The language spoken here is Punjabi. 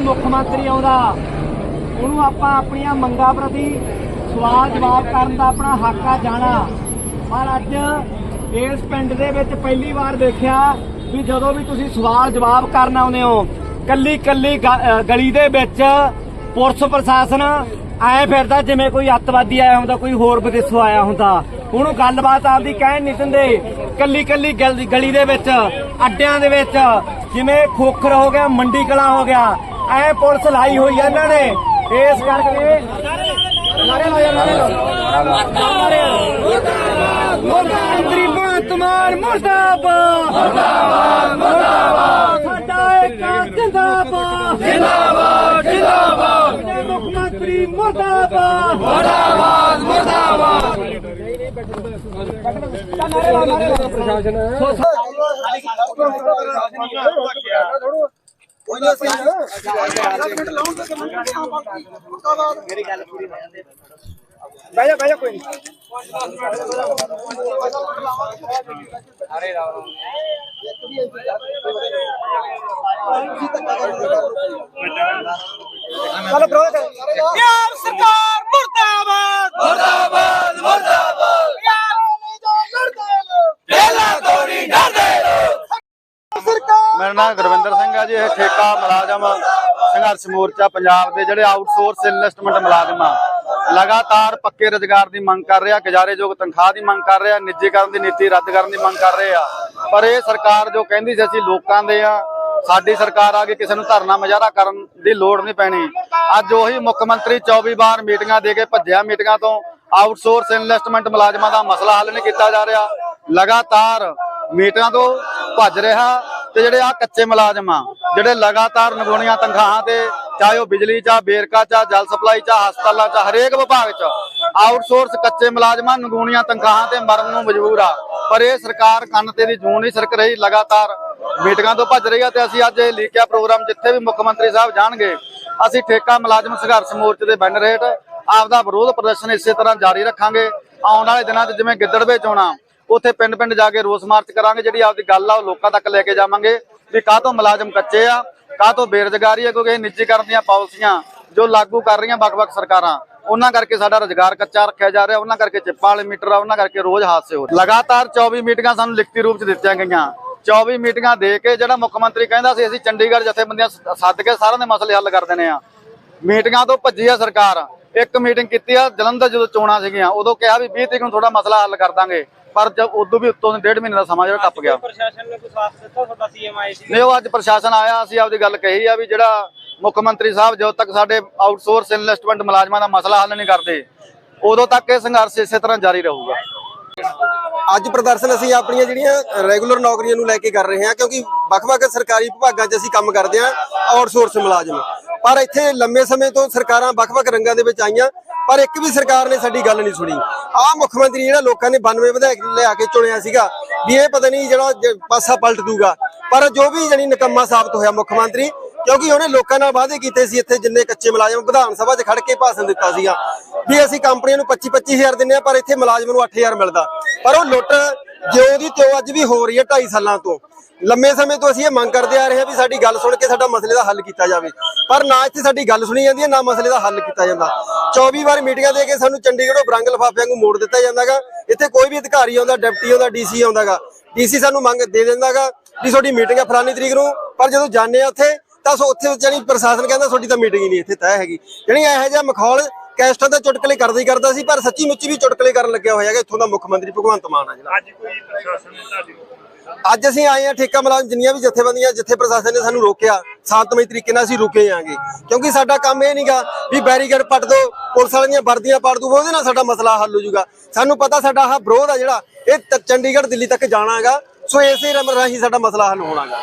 ਮੁੱਖ ਮੰਤਰੀ ਆਉਂਦਾ। ਉਹਨੂੰ ਆਪਾਂ ਆਪਣੀਆਂ ਮੰਗਾਂ ਪ੍ਰਤੀ ਸਵਾਲ ਜਵਾਬ ਕਰਨ ਦਾ ਆਪਣਾ ਹੱਕ ਆ, ਜਾਣਾ। ਪਰ ਅੱਜ ਇਸ ਪਿੰਡ ਦੇ ਵਿੱਚ ਪਹਿਲੀ ਵਾਰ ਦੇਖਿਆ ਵੀ ਜਦੋਂ ਵੀ ਤੁਸੀਂ ਸਵਾਲ ਜਵਾਬ ਕਰਨ ਆਉਂਦੇ ਹੋ ਕੱਲੀ ਕੱਲੀ ਗਲੀ ਦੇ ਵਿੱਚ ਪੁਲਿਸ ਪ੍ਰਸ਼ਾਸਨ ਐ ਫਿਰਦਾ ਜਿਵੇਂ ਕੋਈ ਅੱਤਵਾਦੀ ਆਇਆ ਹੁੰਦਾ, ਕੋਈ ਹੋਰ ਵਿਦੇਸ਼ੋਂ ਆਇਆ ਹੁੰਦਾ। ਉਹਨੂੰ ਗੱਲਬਾਤ ਆਪਦੀ ਕਹਿਣ ਨਹੀਂ ਦਿੰਦੇ। ਕੱਲੀ ਕੱਲੀ ਗਲ- ਗਲੀ ਦੇ ਵਿੱਚ, ਅੱਡਿਆਂ ਦੇ ਵਿੱਚ, ਜਿਵੇਂ ਖੋਖਰ ਹੋ ਗਿਆ, ਮੰਡੀ ਕਲਾ ਹੋ ਗਿਆ ਐ ਪੁਲਿਸ ਲਾਈ ਹੋਈ ਆ ਇਹਨਾਂ ਨੇ। ਇਸ ਕਰਕੇ ਨਾਰੇ ਲਾਇਆ ਨਾਰੇ ਮੰਤਰੀ ਭਗਵੰਤ ਮਾਨ ਮੁਰਦਾਬਾਦ। ਮੁਰਦਾਬਾਦ ਮੁਰਦਾਬਾਦ ਸਾਡਾ ਇੱਕ ਜਿੰਦਾਬਾਦ। ਜਿੰਦਾਬਾਦ ਜਿੰਦਾਬਾਦ। ਮੁੱਖ ਮੰਤਰੀ ਮੁਰਦਾਬਾਦ। ਮੁਰਦਾਬਾਦ ਮੁਰਦਾਬਾਦ। ਨਾਰੇ ਲਾ ਨਾਰੇ ਲਾ ਪ੍ਰਸ਼ਾਸਨ ਬਹਿ ਜਾ ਬਹਿ ਜਾ ਕੋਈ ਨਹੀਂ ਚਲੋ ਬ్రో ਪੰਜਾਬ ਸਰਕਾਰ ਮੁਰਦਾਬਾਦ ਮੁਰਦਾਬਾਦ ਮੁਰਦਾਬਾਦ ਪਹਿਲਾ ਤੋੜੀ ਡਰਦੇ ਮੇਰਾ ਨਾਮ ਗੁਰਵਿੰਦਰ ਸਿੰਘ ਆ ਜੀ, ਇਹ ਠੇਕਾ ਮੁਲਾਜ਼ਮ ਸੰਘਰਸ਼ ਮੋਰਚਾ ਪੰਜਾਬ ਦੇ ਜਿਹੜੇ ਆਊਟਸੋਰਸ ਇਨਵੈਸਟਮੈਂਟ ਮੁਲਾਜ਼ਮ ਆ। ਲਗਾਤਾਰ ਪੱਕੇ ਰੁਜ਼ਗਾਰ ਦੀ ਮੰਗ ਕਰ ਰਿਹਾ, ਗੁਜ਼ਾਰੇਯੋਗ ਤਨਖਾਹ ਦੀ ਮੰਗ ਕਰ ਰਿਹਾ, ਨਿੱਜੀਕਰਨ ਦੀ ਨੀਤੀ ਰੱਦ ਕਰਨ ਦੀ ਮੰਗ ਕਰ ਰਹੇ ਆ। ਪਰ ਇਹ ਸਰਕਾਰ ਜੋ ਕਹਿੰਦੀ ਸੀ, ਅਸੀਂ ਲੋਕਾਂ ਦੇ ਆ, ਸਾਡੀ ਸਰਕਾਰ ਆ ਕੇ ਕਿਸੇ ਨੂੰ ਧਰਨਾ ਮੁਜ਼ਾਹਰਾ ਕਰਨ ਦੀ ਲੋੜ ਨਹੀਂ ਪੈਣੀ। ਅੱਜ ਉਹੀ ਮੁੱਖ ਮੰਤਰੀ 24 ਵਾਰ ਮੀਟਿੰਗਾਂ ਦੇ ਕੇ ਭੱਜਿਆ ਮੀਟਿੰਗਾਂ ਤੋਂ। ਆਊਟਸੋਰਸ ਇਨਵੈਸਟਮੈਂਟ ਮੁਲਾਜ਼ਮਾਂ ਦਾ ਮਸਲਾ ਹੱਲ ਨਹੀਂ ਕੀਤਾ ਜਾ ਰਿਹਾ। ਲਗਾਤਾਰ ਮੀਟਿੰਗਾਂ ਤੋਂ ਭੱਜ ਰਿਹਾ। ਤੇ ਜਿਹੜੇ ਆ ਕੱਚੇ ਮੁਲਾਜ਼ਮ ਆ, ਜਿਹੜੇ ਲਗਾਤਾਰ ਨਗੋਣੀਆਂ ਤਨਖਾਹਾਂ ਤੇ, ਚਾਹੇ ਉਹ ਬਿਜਲੀ ਚਾ ਬੇਰਕਾ ਚਾ ਜਲ ਸਪਲਾਈ ਚਾ ਹਸਪਤਾਲਾਂ ਚ ਹਰੇਕ ਵਿਭਾਗ ਚ ਆਊਟਸੋਰਸ ਕੱਚੇ ਮੁਲਾਜ਼ਮਾਂ ਨਗੋਣੀਆਂ ਤਨਖਾਹਾਂ ਤੇ ਮਰਨ ਨੂੰ ਮਜਬੂਰ ਆ। ਪਰ ਇਹ ਸਰਕਾਰ ਕੰਨ ਤੇ ਦੀ ਜੂਨ ਨਹੀਂ ਸਰਕ ਰਹੀ, ਲਗਾਤਾਰ ਮੀਟਿੰਗਾਂ ਤੋਂ ਭੱਜ ਰਹੀ ਆ ਤੇ ਅਸੀਂ ਅੱਜ ਇਹ ਲੀਕਿਆ ਪ੍ਰੋਗਰਾਮ ਜਿੱਥੇ ਵੀ ਮੁੱਖ ਮੰਤਰੀ ਸਾਹਿਬ ਜਾਣਗੇ, ਅਸੀਂ ਠੇਕਾ ਮੁਲਾਜ਼ਮ ਸੰਘਰਸ਼ ਮੋਰਚੇ ਦੇ ਬੈਨਰ ਹੇਠ ਆਪਦਾ ਵਿਰੋਧ ਪ੍ਰਦਰਸ਼ਨ ਇਸੇ ਤਰ੍ਹਾਂ ਜਾਰੀ ਰੱਖਾਂਗੇ। ਆਉਣ ਵਾਲੇ ਦਿਨਾਂ 'ਚ ਜਿਵੇਂ ਗਿੱਦੜਵੇ ਚ ਉੱਥੇ ਪਿੰਡ ਪਿੰਡ ਜਾ ਕੇ ਰੋਸ ਮਾਰਚ ਕਰਾਂਗੇ, ਜਿਹੜੀ ਆਪਦੀ ਗੱਲ ਆ ਉਹ ਲੋਕਾਂ ਤੱਕ ਲੈ ਕੇ ਜਾਵਾਂਗੇ ਵੀ ਕਾਹ ਤੋਂ ਮੁਲਾਜ਼ਮ ਕੱਚੇ ਆ, ਕਾਹ ਤੋਂ ਬੇਰੁਜ਼ਗਾਰੀ ਆ, ਕਿਉਂਕਿ ਇਹ ਨਿੱਜੀਕਰਨ ਦੀਆਂ ਪਾਲਿਸੀਆਂ ਜੋ ਲਾਗੂ ਕਰ ਰਹੀਆਂ ਵੱਖ-ਵੱਖ ਸਰਕਾਰਾਂ, ਉਹਨਾਂ ਕਰਕੇ ਸਾਡਾ ਰੁਜ਼ਗਾਰ ਕੱਚਾ ਰੱਖਿਆ ਜਾ ਰਿਹਾ, ਉਹਨਾਂ ਕਰਕੇ ਚਿੱਪਾਂ ਵਾਲੇ ਮੀਟਰ ਆ, ਉਹਨਾਂ ਕਰਕੇ ਰੋਜ਼ ਹਾਦਸੇ ਹੋ ਰਹੇ। ਲਗਾਤਾਰ 24 ਮੀਟਿੰਗਾਂ ਸਾਨੂੰ ਲਿਖਤੀ ਰੂਪ 'ਚ ਦਿੱਤੀਆਂ ਗਈਆਂ। 24 ਮੀਟਿੰਗਾਂ ਦੇ ਕੇ ਜਿਹੜਾ ਮੁੱਖ ਮੰਤਰੀ ਕਹਿੰਦਾ ਸੀ, ਅਸੀਂ ਚੰਡੀਗੜ੍ਹ ਜਥੇਬੰਦੀਆਂ ਸੱਦ ਕੇ ਸਾਰਿਆਂ ਦੇ ਮਸਲੇ ਹੱਲ ਕਰ ਦੇਣੇ ਆ। ਮੀਟਿੰਗਾਂ ਤੋਂ ਭੱਜੀ ਆ ਸਰਕਾਰ। ਇੱਕ ਮੀਟਿੰਗ ਕੀਤੀ ਆ, ਜਲੰਧਰ ਜਦੋਂ ਚੋਣਾਂ ਸੀਗੀਆਂ, ਉਦੋਂ ਕਿਹਾ ਵੀ 20 ਤਰੀਕ ਨੂੰ ਥੋੜਾ ਮਸਲਾ ਹੱਲ ਕਰ ਦਾਂਗੇ। ਪਰ ਜਦ ਉਦੋਂ ਵੀ ਉੱਤੋਂ ਦੀ ਡੇਢ ਮਹੀਨੇ ਦਾ ਸਮਾਂ ਜਿਹੜਾ ਟੱਪ ਗਿਆ। ਪ੍ਰਸ਼ਾਸਨ ਨੇ ਕੋਈ ਸਾਥ ਦਿੱਤਾ ਤੁਹਾਡਾ ਸੀਐਮ ਆਏ ਸੀ? ਨਹੀਂ ਉਹ ਅੱਜ ਪ੍ਰਸ਼ਾਸਨ ਆਇਆ ਅਸੀਂ ਆਪਦੀ ਗੱਲ ਕਹੀ ਆ ਵੀ ਜਿਹੜਾ ਮੁੱਖ ਮੰਤਰੀ ਸਾਹਿਬ ਜਦੋਂ ਤੱਕ ਸਾਡੇ ਆਊਟਸੋਰਸ ਇਨਵੈਸਟਮੈਂਟ ਮੁਲਾਜ਼ਮਾਂ ਦਾ ਮਸਲਾ ਹੱਲ ਨਹੀਂ ਕਰਦੇ ਉਦੋਂ ਤੱਕ ਇਹ ਸੰਘਰਸ਼ ਇਸੇ ਤਰ੍ਹਾਂ ਜਾਰੀ ਰਹੂਗਾ। ਅੱਜ ਪ੍ਰਦਰਸ਼ਨ ਅਸੀਂ ਆਪਣੀਆਂ ਜਿਹੜੀਆਂ ਰੈਗੂਲਰ ਨੌਕਰੀਆਂ ਨੂੰ ਲੈ ਕੇ ਕਰ ਰਹੇ ਹਾਂ ਕਿਉਂਕਿ ਵੱਖ-ਵੱਖ ਸਰਕਾਰੀ ਵਿਭਾਗਾਂ 'ਚ ਅਸੀਂ ਕੰਮ ਕਰਦੇ ਹਾਂ ਆਊਟਸੋਰਸ ਮੁਲਾਜ਼ਮ। ਪਰ ਇੱਥੇ ਲੰਮੇ ਸਮੇਂ ਤੋਂ ਸਰਕਾਰਾਂ ਵੱਖ-ਵੱਖ ਰੰਗਾਂ ਦੇ ਵਿੱਚ ਆਈਆਂ ਪਰ ਇੱਕ ਵੀ ਸਰਕਾਰ ਨੇ ਸਾਡੀ ਗੱਲ ਨਹੀਂ ਸੁਣੀ। ਆਹ ਮੁੱਖ ਮੰਤਰੀ ਜਿਹੜਾ ਲੋਕਾਂ ਨੇ 92 ਵਿਧਾਇਕ ਲਿਆ ਕੇ ਚੁਣਿਆ ਸੀਗਾ, ਵੀ ਇਹ ਪਤਾ ਨਹੀਂ ਜਿਹੜਾ ਪਾਸਾ ਪਲਟ ਦੂਗਾ। ਪਰ ਜੋ ਵੀ ਜਣੀ ਨਿਕੰਮਾ ਸਾਬਤ ਹੋਇਆ ਮੁੱਖ ਮੰਤਰੀ, ਕਿਉਂਕਿ ਉਹਨੇ ਲੋਕਾਂ ਨਾਲ ਵਾਅਦੇ ਕੀਤੇ ਸੀ ਇੱਥੇ ਜਿੰਨੇ ਕੱਚੇ ਮੁਲਾਜ਼ਮ ਵਿਧਾਨ ਸਭਾ 'ਚ ਖੜ ਕੇ ਭਾਸ਼ਣ ਦਿੱਤਾ ਸੀਗਾ। ਵੀ ਅਸੀਂ ਕੰਪਨੀਆਂ ਨੂੰ 25 25000 ਦਿੰਨੇ ਆ ਪਰ ਇੱਥੇ ਮੁਲਾਜ਼ਮ ਨੂੰ 8000 ਮਿਲਦਾ। ਪਰ ਉਹ ਲੁੱਟ ਜਿਉਂ ਦੀ ਤਿਉਂ ਅੱਜ ਵੀ ਹੋ ਰਹੀ ਹੈ 2.5 ਸਾਲਾਂ ਤੋਂ, ਲੰਮੇ ਸਮੇਂ ਤੋਂ ਅਸੀਂ ਇਹ ਮੰਗ ਕਰਦੇ ਆ ਰਹੇ ਹਾਂ ਵੀ ਸਾਡੀ ਗੱਲ ਸੁਣ ਕੇ ਸਾਡਾ ਮਸਲੇ ਦਾ ਹੱਲ ਕੀਤਾ ਜਾਵੇ। ਪਰ ਨਾ ਇੱਥੇ ਸਾਡੀ ਗੱਲ ਸੁਣੀ ਜਾਂਦੀ ਹੈ, ਨਾ ਮਸਲੇ ਦਾ ਹੱਲ ਕੀਤਾ ਜਾਂਦਾ। 24 ਵਾਰ ਮੀਟਿੰਗਾਂ ਦੇ ਕੇ ਸਾਨੂੰ ਚੰਡੀਗੜ੍ਹੋਂ ਬਰੰਗ ਲਫਾਫਿਆਂ ਨੂੰ ਮੋੜ ਦਿੱਤਾ ਜਾਂਦਾਗਾ। ਇੱਥੇ ਕੋਈ ਵੀ ਅਧਿਕਾਰੀ ਆਉਂਦਾ, ਡਿਪਟੀ ਆਉਂਦਾ, ਡੀਸੀ ਆਉਂਦਾਗਾ। ਡੀਸੀ ਸਾਨੂੰ ਮੰਗ ਦੇ ਦਿੰਦਾਗਾ ਵੀ ਤੁਹਾਡੀ ਮੀਟਿੰਗ ਹੈ ਫਲਾਨੀ ਤਰੀਕ ਨੂੰ, ਪਰ ਜਦੋਂ ਜਾਂਦੇ ਆ ਉੱਥੇ, ਤਾਂ ਸੋ ਉੱਥੇ ਜਾਨੀ ਪ੍ਰਸ਼ਾਸਨ ਕਹਿੰਦਾ ਤੁਹਾਡੀ ਤਾਂ ਮੀਟਿੰਗ ਹੀ ਨਹੀਂ ਇੱਥੇ ਤੈਅ ਹੈਗੀ। ਜਾਨੀ ਇਹੋ ਜਿਹਾ ਮਖੌਲ ਕੈਸਟਾਂ ਦਾ ਚੁਟਕਲੇ ਕਰਦਾ ਹੀ ਕਰਦਾ ਸੀ ਪਰ ਸੱਚੀ ਮੁੱਚੀ ਵੀ ਚੁਟਕਲੇ ਕਰਨ ਲੱਗਿਆ ਹੋਇਆ ਹੈਗਾ ਇੱਥੋਂ ਦਾ ਮੁੱਖ ਮੰਤਰੀ ਭਗਵੰਤ ਮਾਨ ਆ ਜਿਹੜਾ। ਅੱਜ ਕੋਈ ਪ੍ਰਸ਼ਾਸਨ ਨੇ ਤੁਹਾਡੀ ਅੱਜ ਅਸੀਂ ਆਏ ਆ ਠੇਕਾ ਮੁਲਾਜ਼ਮ ਜਿੰਨੀਆਂ ਵੀ ਜਥੇਬੰਦੀਆਂ ਜਿੱਥੇ ਪ੍ਰਸ਼ਾਸਨ ਨੇ ਸਾਨੂੰ ਰੋਕਿਆ ਸ਼ਾਂਤਮਈ ਤਰੀਕੇ ਨਾਲ ਅਸੀਂ ਰੁਕੇ ਆਂਗੇ ਕਿਉਂਕਿ ਸਾਡਾ ਕੰਮ ਇਹ ਨਹੀਂਗਾ ਵੀ ਬੈਰੀਕੇਡ ਪੱਟ ਦੋ ਪੁਲਿਸ ਵਾਲਿਆਂ ਦੀਆਂ ਵਰਦੀਆਂ ਪੱਟ ਦੋ ਉਹਦੇ ਨਾਲ ਸਾਡਾ ਮਸਲਾ ਹੱਲ ਹੋ ਜਾਊਗਾ। ਸਾਨੂੰ ਪਤਾ ਸਾਡਾ ਆਹ ਵਿਰੋਧ ਆ ਜਿਹੜਾ ਇਹ ਚੰਡੀਗੜ੍ਹ ਦਿੱਲੀ ਤੱਕ ਜਾਣਾਗਾ। ਸੋ ਇਸੇ ਰਮ ਰਾਹੀਂ ਸਾਡਾ ਮਸਲਾ ਹੱਲ ਹੋਣਾਗਾ।